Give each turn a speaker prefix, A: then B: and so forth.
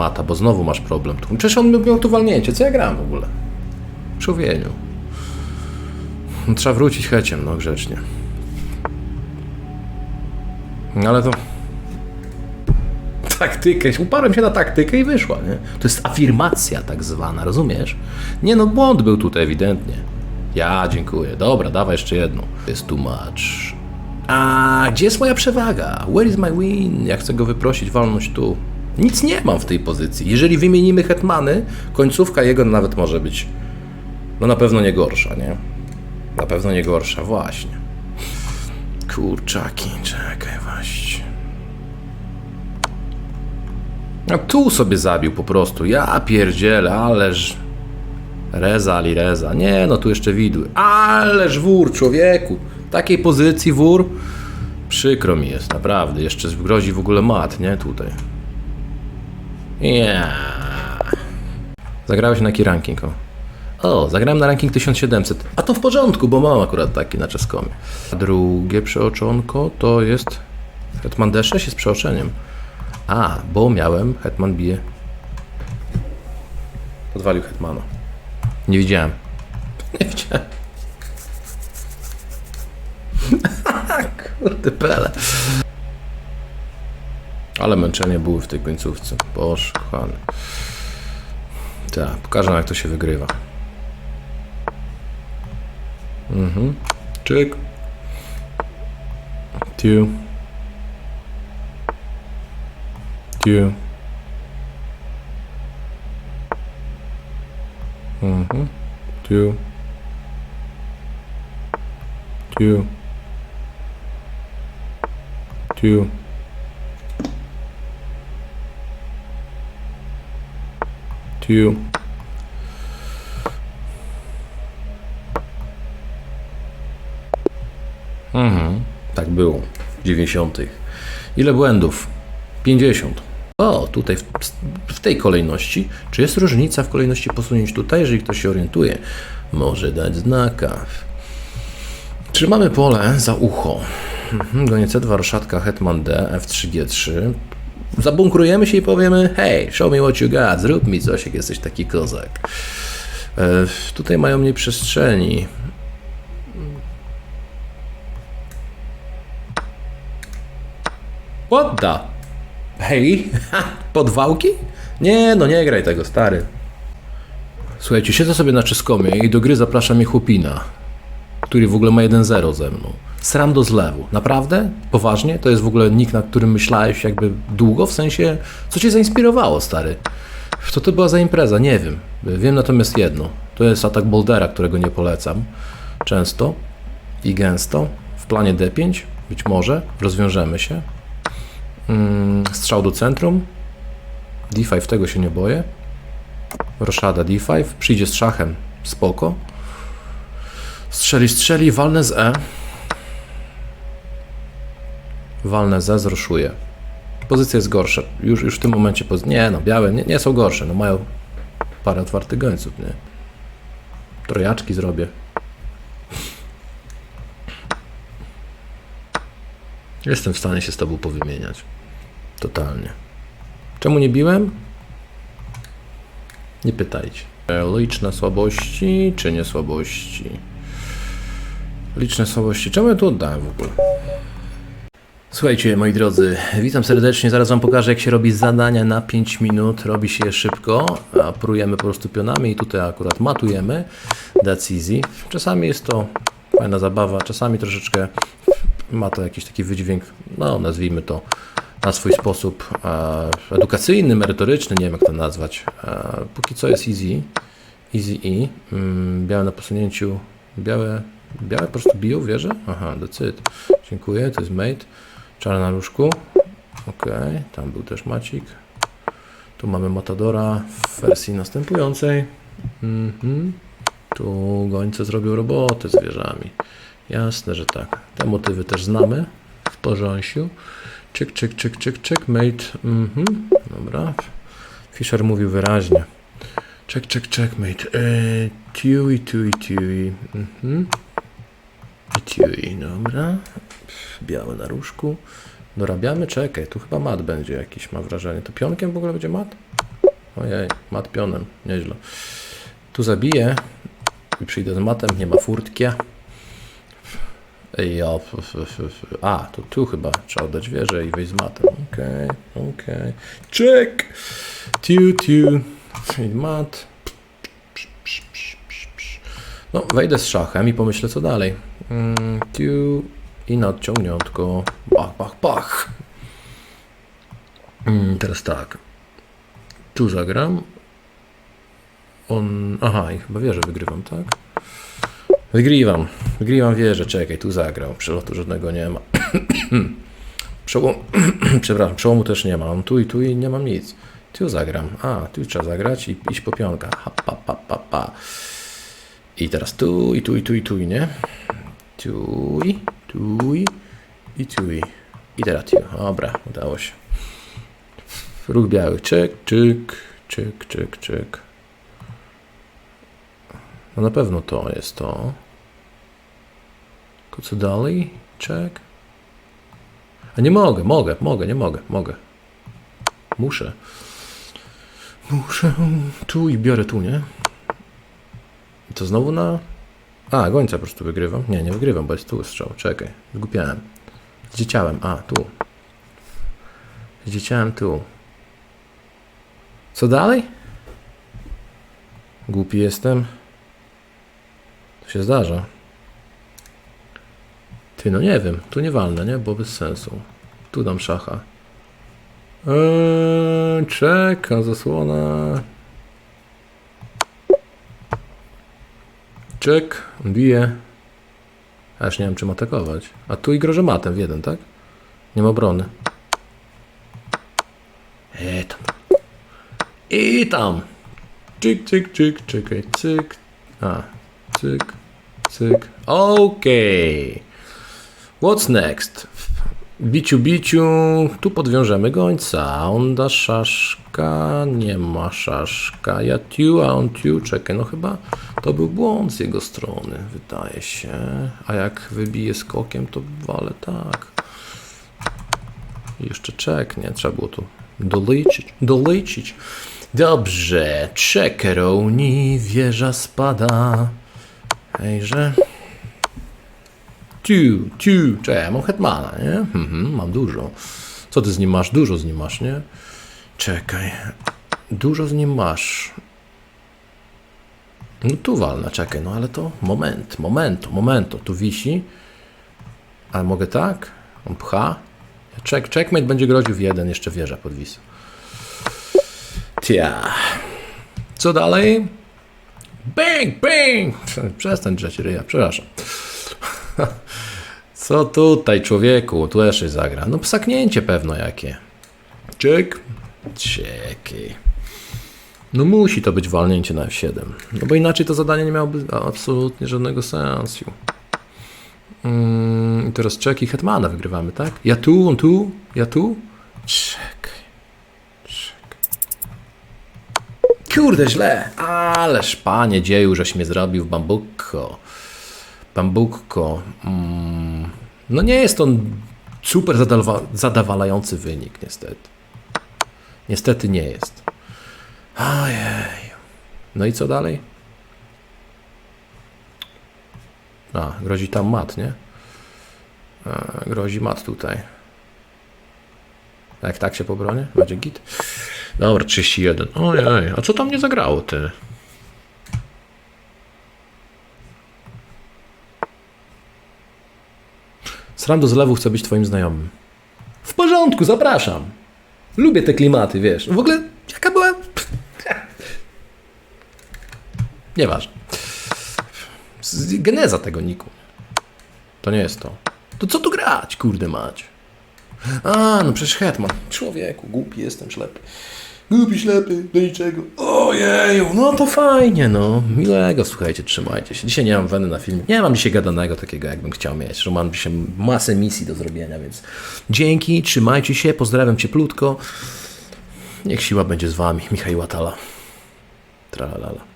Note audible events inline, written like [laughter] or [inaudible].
A: mata, bo znowu masz problem. tu. Przecież on miał tu walnięcie, co ja grałem w ogóle? Człowieniu. No, Trzeba wrócić heciem, no grzecznie. No, Ale to... Taktykę, uparłem się na taktykę i wyszła, nie? To jest afirmacja tak zwana, rozumiesz? Nie no, błąd był tutaj ewidentnie. Ja, dziękuję. Dobra, dawaj jeszcze jedną. Jest too much. A gdzie jest moja przewaga? Where is my win? Ja chcę go wyprosić, walnąć tu. Nic nie mam w tej pozycji. Jeżeli wymienimy hetmany, końcówka jego nawet może być no na pewno nie gorsza, nie? Na pewno nie gorsza, właśnie. Kurczaki, czekaj właśnie. No tu sobie zabił po prostu. Ja pierdzielę, ależ... Reza, ali reza. Nie, no tu jeszcze widły. Ależ wór, człowieku. Takiej pozycji wór. Przykro mi jest, naprawdę. Jeszcze grozi w ogóle mat, nie? Tutaj. Yeah. Zagrałeś na jaki ranking? O. o, zagrałem na ranking 1700. A to w porządku, bo mam akurat taki na czeskomie. Drugie przeoczonko to jest... Hetman D6 jest przeoczeniem. A, bo miałem Hetman bije. Podwalił Hetmana. Nie widziałem. [laughs] Nie widziałem. [laughs] Kurde pele. Ale męczenie były w tej końcówce. Boże, kochany. Tak, pokażę jak to się wygrywa. Mhm. Czyk. Tiu. Tiu. Mhm. Tiu. Tiu. Tiu. Tiu. Mhm. Tak było. W 90. Ile błędów? 50. O, tutaj w, w tej kolejności. Czy jest różnica w kolejności posunięć tutaj? Jeżeli ktoś się orientuje, może dać znaka. Trzymamy pole za ucho. Mhm, Gonię C2, roszatka, hetman D, F3, G3. Zabunkrujemy się i powiemy hej, show me what you got, zrób mi coś, jak jesteś taki kozak. E, tutaj mają mniej przestrzeni. What the? Hej? [laughs] Podwałki? Nie, no nie graj tego, stary. Słuchajcie, siedzę sobie na czeskomie i do gry zaprasza mnie chłopina, który w ogóle ma 1-0 ze mną. Sram do zlewu. Naprawdę? Poważnie? To jest w ogóle nick, na którym myślałeś jakby długo? W sensie, co cię zainspirowało, stary? Co to była za impreza? Nie wiem. Wiem natomiast jedno. To jest atak Boldera, którego nie polecam często i gęsto. W planie D5, być może, rozwiążemy się. Mm, strzał do centrum. D5, tego się nie boję. Roszada D5, przyjdzie z szachem, spoko. Strzeli, strzeli, walnę z E. Walnę z E, zroszuję. Pozycja jest gorsza. Już, już w tym momencie, poz... nie no, białe nie, nie są gorsze, no mają parę otwartych gońców, nie? Trojaczki zrobię. Jestem w stanie się z tobą powymieniać. Totalnie. Czemu nie biłem? Nie pytajcie. Liczne słabości czy nie słabości? Liczne słabości. Czemu ja tu oddałem w ogóle? Słuchajcie, moi drodzy, witam serdecznie. Zaraz Wam pokażę, jak się robi zadania na 5 minut. Robi się je szybko, prujemy po prostu pionami i tutaj akurat matujemy. That's easy. Czasami jest to fajna zabawa, czasami troszeczkę ma to jakiś taki wydźwięk, no nazwijmy to na swój sposób e, edukacyjny, merytoryczny, nie wiem jak to nazwać. E, póki co jest easy. Easy E. Mm, białe na posunięciu. Białe, białe po prostu biją wieżę? Aha, decyd. Dziękuję, to jest mate. Czarna na łóżku. Ok, tam był też Macik. Tu mamy Matadora w wersji następującej. Mhm. Tu gońce zrobią robotę z wieżami. Jasne, że tak. Te motywy też znamy w porząsiu. Czyk, czyk, czyk, czyk, czyk, mate. Mhm. Dobra. Fischer mówił wyraźnie. Check, check, check, mate. Eee, tui, tui, tui. Mhm. Tui, dobra. Białe na różku. Dorabiamy, czekaj, tu chyba mat będzie jakiś, mam wrażenie. To pionkiem w ogóle będzie mat? Ojej, mat pionem, nieźle. Tu zabiję i przyjdę z matem, nie ma furtki. Ej, Ja, a, to tu chyba trzeba oddać wieżę i wejść z matem. Okej, okej. Check! Tiu, tiu. Mat. No, wejdę z szachem i pomyślę co dalej. Mm, tiu i nadciągniątko. Bach, bach, bach. Mm, teraz tak. Tu zagram. On. Aha, i chyba wieżę wygrywam, tak? Wygrywam. Wygrywam wieżę. Czekaj, tu zagrał. Przelotu żadnego nie ma. [clears throat] Przełom... [clears throat] Przepraszam, przełomu też nie ma. On tu i tu i nie mam nic. Tu zagram. A, tu trzeba zagrać i iść po pionka. Ha, pa, pa, pa, pa. I teraz tu i tu i tu i tu, nie? Tu i tu i i tu i. Teraz tu. Dobra, udało się. Ruch biały. Czyk, czyk, czyk, czyk, czyk. No na pewno to jest to. Tylko co dalej? Czek. A nie mogę, mogę, mogę, nie mogę, mogę. Muszę. Muszę. Tu i biorę tu, nie? I to znowu na... A, gońca po prostu wygrywam. Nie, nie wygrywam, bo jest tu strzał. Czekaj, zgupiałem. Zdzieciałem. A, tu. Zdzieciałem tu. Co dalej? Głupi jestem. To się zdarza. Ty, no nie wiem. Tu nie walnę, nie? Bo bez sensu. Tu dam szacha. Eee, czeka, zasłona. Czek, bije. Aż nie wiem czym atakować. A tu i grożę matem w jeden, tak? Nie ma obrony. E tam. I tam. Czyk, czyk, czyk, czekaj, cyk. A, cyk, cyk. Okej. What's next? Biciu, biciu. Tu podwiążemy gońca. Onda szaszka. Nie ma szaszka. Ja tiu, a on tiu. Czekaj, no chyba to był błąd z jego strony, wydaje się. A jak wybije skokiem, to wale tak. Jeszcze czek, nie? Trzeba było tu doliczyć. Doliczyć. Dobrze. Czekeroni, wieża spada. Hejże. Tiu, tiu. Czekaj, ja mam hetmana, nie? Mhm, mam dużo. Co ty z nim masz? Dużo z nim masz, nie? Czekaj. Dużo z nim masz. No tu walna, czekaj, no ale to moment, momento, momento. Tu wisi. A mogę tak? On pcha. Check, checkmate będzie groził w jeden, jeszcze wieża podwisa. Tia. Co dalej? Bang, bang! Przestań drzeć ryja, przepraszam. [laughs] Co tutaj, człowieku? Tu jeszcze zagra. No psaknięcie pewno jakie. Czek. Czekaj. No musi to być walnięcie na F7. No bo inaczej to zadanie nie miałoby absolutnie żadnego sensu. Mm, I teraz czek i hetmana wygrywamy, tak? Ja tu, on tu, ja tu. Czekaj. Czekaj. Kurde, źle. Ależ panie dzieju, żeś mnie zrobił w bambukko. Bambukko. Mm, no nie jest on super zadawa- zadawalający wynik, niestety. Niestety nie jest. Ojej. No i co dalej? A, grozi tam mat, nie? A, grozi mat tutaj. Jak tak się pobronię? Będzie git? Dobra, 31. Ojej, a co tam nie zagrało, ty? Sram do zlewu chce być twoim znajomym. W porządku, zapraszam. Lubię te klimaty, wiesz. W ogóle, jaka była... [laughs] Nieważne. Geneza tego niku. To nie jest to. To co tu grać, kurde mać? A, no przecież Hetman. Człowieku, głupi jestem, ślepy. Głupi, ślepy, do niczego. Ojeju, no to fajnie, no. Miłego, słuchajcie, trzymajcie się. Dzisiaj nie mam weny na film. Nie mam dzisiaj gadanego takiego, jakbym chciał mieć. Że mam dzisiaj masę misji do zrobienia, więc dzięki, trzymajcie się, pozdrawiam cieplutko. Niech siła będzie z wami. Michał Łatala. Tralalala.